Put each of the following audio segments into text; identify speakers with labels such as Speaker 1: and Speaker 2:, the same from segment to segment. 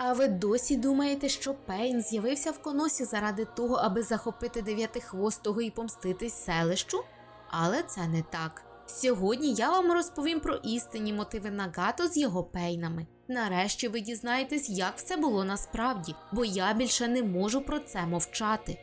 Speaker 1: А ви досі думаєте, що Пейн з'явився в коносі заради того, аби захопити дев'ятихвостого і помститись селищу? Але це не так. Сьогодні я вам розповім про істинні мотиви Нагато з його пейнами. Нарешті ви дізнаєтесь, як все було насправді, бо я більше не можу про це мовчати.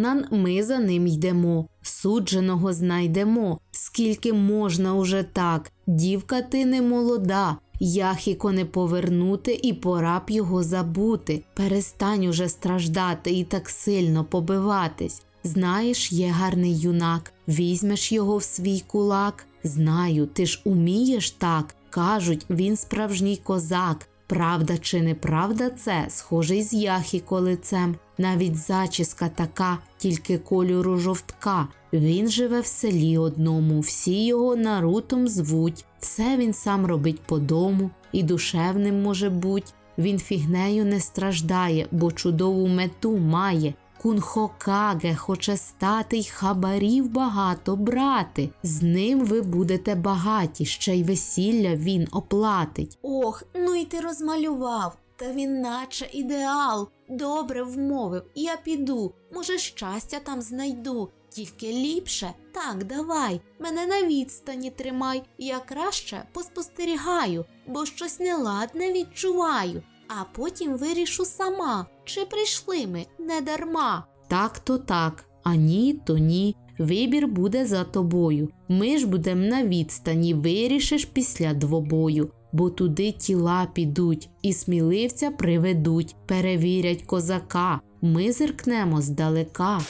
Speaker 1: Конан, ми за ним йдемо, судженого знайдемо. Скільки можна уже так? Дівка ти не молода. Яхіко не повернути і пора б його забути. Перестань уже страждати і так сильно побиватись. Знаєш, є гарний юнак, візьмеш його в свій кулак. Знаю, ти ж умієш так. Кажуть, він справжній козак. Правда чи неправда це, схожий з Яхіко лицем. Навіть зачіска така, тільки кольору жовтка. Він живе в селі одному, всі його Нарутом звуть. Все він сам робить по дому і душевним може буть. Він фігнею не страждає, бо чудову мету має. Кунхокаге хоче стати й хабарів багато брати. З ним ви будете багаті, ще й весілля він оплатить. Ох, ну й ти розмалював. Та він наче ідеал. Добре вмовив, я піду. Може, щастя там знайду. Тільки ліпше, так, давай, мене на відстані тримай, я краще поспостерігаю, бо щось неладне відчуваю, а потім вирішу сама, чи прийшли ми не дарма. Так то так, а ні, то ні. Вибір буде за тобою. Ми ж будем на відстані, вирішиш після двобою, бо туди тіла підуть і сміливця приведуть, перевірять козака. Ми зиркнемо здалека.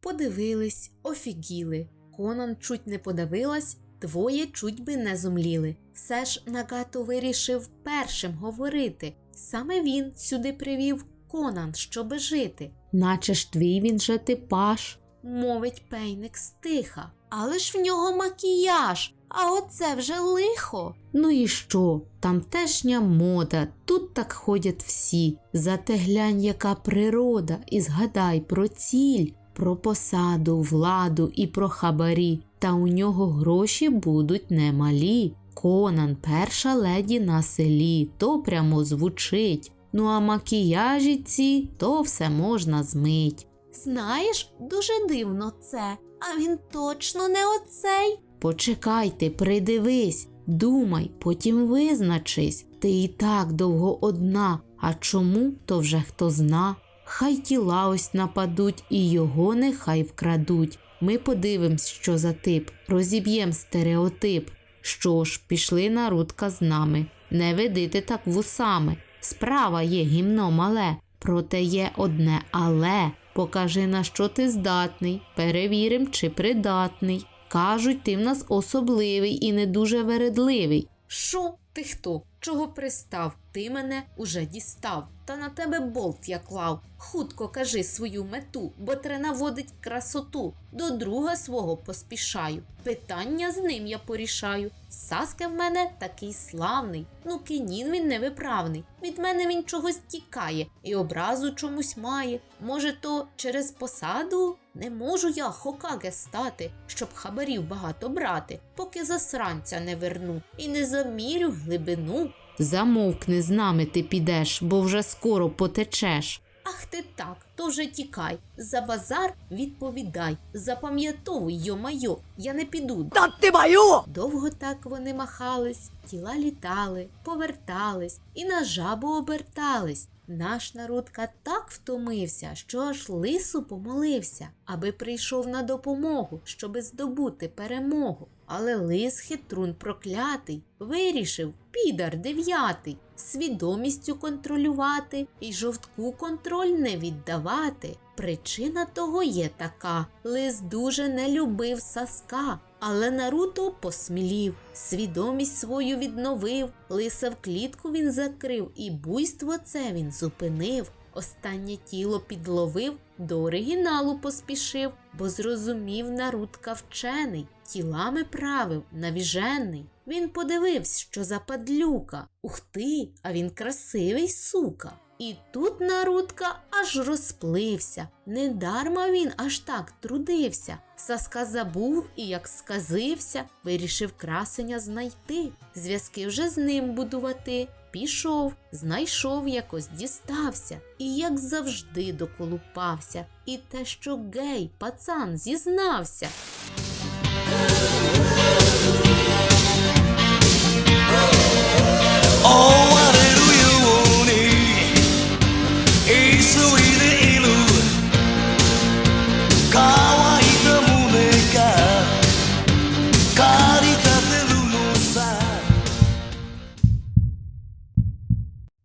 Speaker 1: Подивились, офігіли. Конан чуть не подивилась, двоє чуть би не зумліли. Все ж Нагато вирішив першим говорити. Саме він сюди привів Конан, щоби жити. Наче ж твій він же типаж, мовить пейник стиха. Але ж в нього макіяж, а оце вже лихо. Ну і що? Тамтешня мода, тут так ходять всі. Зате глянь, яка природа, і згадай про ціль, про посаду, владу і про хабарі. Та у нього гроші будуть немалі. Конан, перша леді на селі, то прямо звучить. Ну а макіяжі ці, то все можна змить. Знаєш, дуже дивно це, а він точно не оцей. Почекайте, придивись, думай, потім визначись. Ти і так довго одна, а чому, то вже хто зна. Хай тіла ось нападуть і його нехай вкрадуть. Ми подивимось, що за тип, розіб'єм стереотип. Що ж, пішли нарудка з нами. Не ведите так вусами. Справа є гімно мале, проте є одне але. Покажи, на що ти здатний, перевірим, чи придатний. Кажуть, ти в нас особливий і не дуже вередливий. Що ти хто? Чого пристав? Ти мене уже дістав. Та на тебе болт я клав. Хутко кажи свою мету, бо тре наводить красоту. До друга свого поспішаю. Питання з ним я порішаю. Саска в мене такий славний. Ну кинін він невиправний. Від мене він чогось тікає і образу чомусь має. Може, то через посаду? Не можу я хокаге стати, щоб хабарів багато брати, поки засранця не верну і не замірю глибину. Замовкни з нами ти підеш, бо вже скоро потечеш. Ах ти так, то вже тікай. За базар відповідай. Запам'ятовуй, йо-майо, я не піду.
Speaker 2: Та ти маю!
Speaker 1: Довго так вони махались, тіла літали, повертались і на жабу обертались. Наш народка так втомився, що аж лису помолився, аби прийшов на допомогу, щоби здобути перемогу. Але лис хитрун проклятий вирішив підар дев'ятий свідомістю контролювати і жовтку контроль не віддавати. Причина того є така: лис дуже не любив саска, але Наруто посмілів, свідомість свою відновив, лиса в клітку він закрив, і буйство це він зупинив. Останнє тіло підловив, до оригіналу поспішив, бо зрозумів Нарутка вчений, тілами правив, навіжений. Він подивився, що за падлюка. Ух ти, а він красивий сука. І тут Нарутка аж розплився. Недарма він аж так трудився. Саска забув і, як сказився, вирішив красення знайти. Зв'язки вже з ним будувати. Пішов, знайшов, якось дістався, і як завжди доколупався. І те, що гей, пацан, зізнався.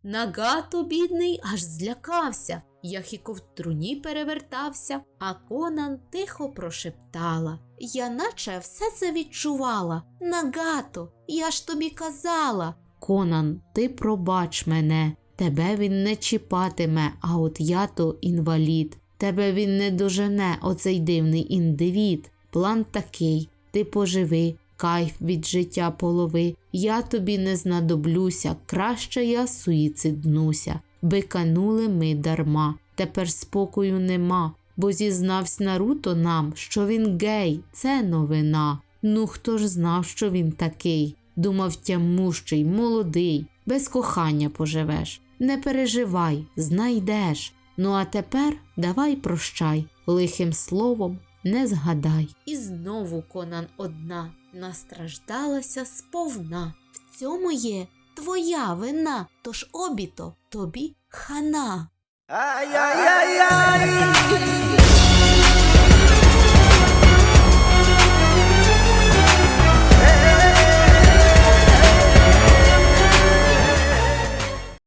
Speaker 1: Нагато, бідний, аж злякався. Яхіко в труні перевертався, а Конан тихо прошептала. Я наче все це відчувала. Нагато, я ж тобі казала. Конан, ти пробач мене. Тебе він не чіпатиме, а от я то інвалід. Тебе він не дожене, оцей дивний індивід. План такий: ти поживи, кайф від життя полови. Я тобі не знадоблюся, краще я суїциднуся. Биканули ми дарма, тепер спокою нема, бо зізнавсь Наруто нам, що він гей, це новина. Ну хто ж знав, що він такий? Думав тямущий, молодий, без кохання поживеш. Не переживай, знайдеш. Ну а тепер давай прощай, лихим словом не згадай. І знову Конан одна настраждалася сповна. В цьому є твоя вина, тож обіто тобі хана.
Speaker 3: Ай-яй-яй-яй